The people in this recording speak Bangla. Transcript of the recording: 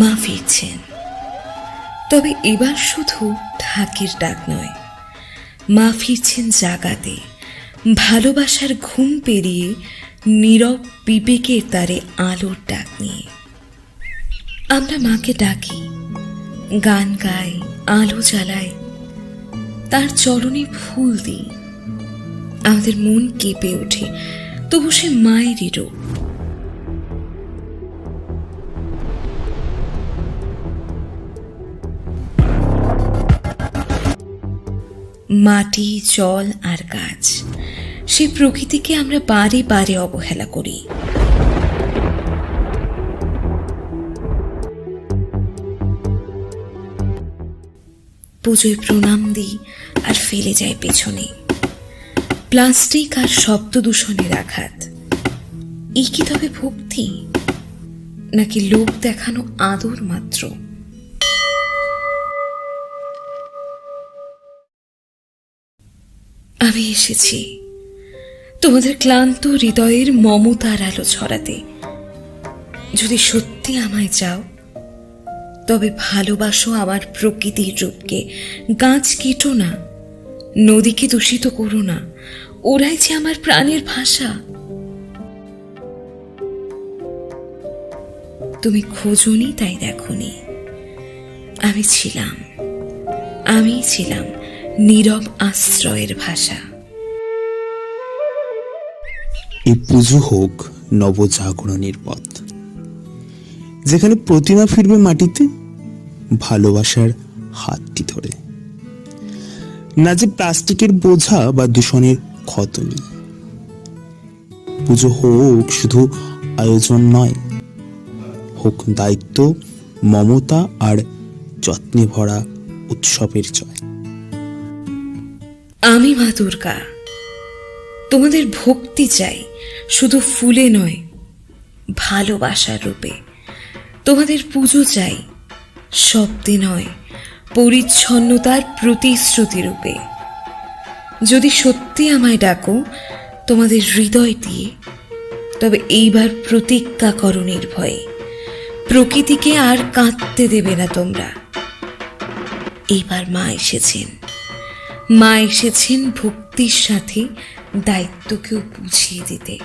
মা ফিরছেন। তবে এবার শুধু ঢাকের ডাক নয়, মা ফিরছেন জাগাতে, ভালোবাসার ঘুম পেরিয়ে নীরব বিবেকের তারে আলোর ডাক নিয়ে। আমরা মাকে ডাকি, গান গাই, আলো জ্বালাই, তার চরণে ফুল দিই। আমাদের মন কেঁপে ওঠে, তবু সে মায়েরই রূপ। মাটি, জল আর গাছ। সে প্রকৃতিকে আমরা বারে বারে অবহেলা করি। পুজোয় প্রণাম দিই আর ফেলে যায় পেছনে। প্লাস্টিক আর শব্দ দূষণের আঘাত। এই কি তবে ভক্তি? নাকি লোক দেখানো আদর মাত্র? আমি এসেছি। তোমাদের ক্লান্ত হৃদয়ের মমতার আলো ছড়াতে। যদি সত্যি আমায় চাও, তবে ভালোবাসো আমার প্রকৃতির রূপকে। গাছ কেটো না, নদীকে দূষিত করো না, ওরাই যে আমার প্রাণের ভাষা। তুমি খোঁজনি তাই দেখনি। আমি ছিলাম আমি ছিলাম। নীরব আশ্রয়ের ভাষা। এই পুজো হোক নবজাগরণের পথ, যেখানে প্রতিমা ফিরবে মাটিতে ভালোবাসার হাতটি ধরে। না যে প্লাস্টিকের বোঝা বা দূষণের ক্ষত নেই। পুজো হোক শুধু আয়োজন নয়, হোক দায়িত্ব, মমতা আর যত্নে ভরা উৎসবের জয়। আমি মা দুর্গা। তোমাদের ভক্তি চাই, শুধু ফুলে নয়, ভালোবাসার রূপে। তোমাদের পুজো চাই, শব্দে নয়, পরিচ্ছন্নতার প্রতিশ্রুতি রূপে। যদি সত্যি আমায় ডাকো, তোমাদের হৃদয় দিয়ে, তবে এইবার প্রতিজ্ঞা করো নির্ভয়ে। প্রকৃতিকে আর কাঁদতে দেবে না তোমরা। এইবার মা এসেছেন। মা এসেছেন ভক্তির সাথে দায়িত্বকেও বুঝিয়ে দিতে।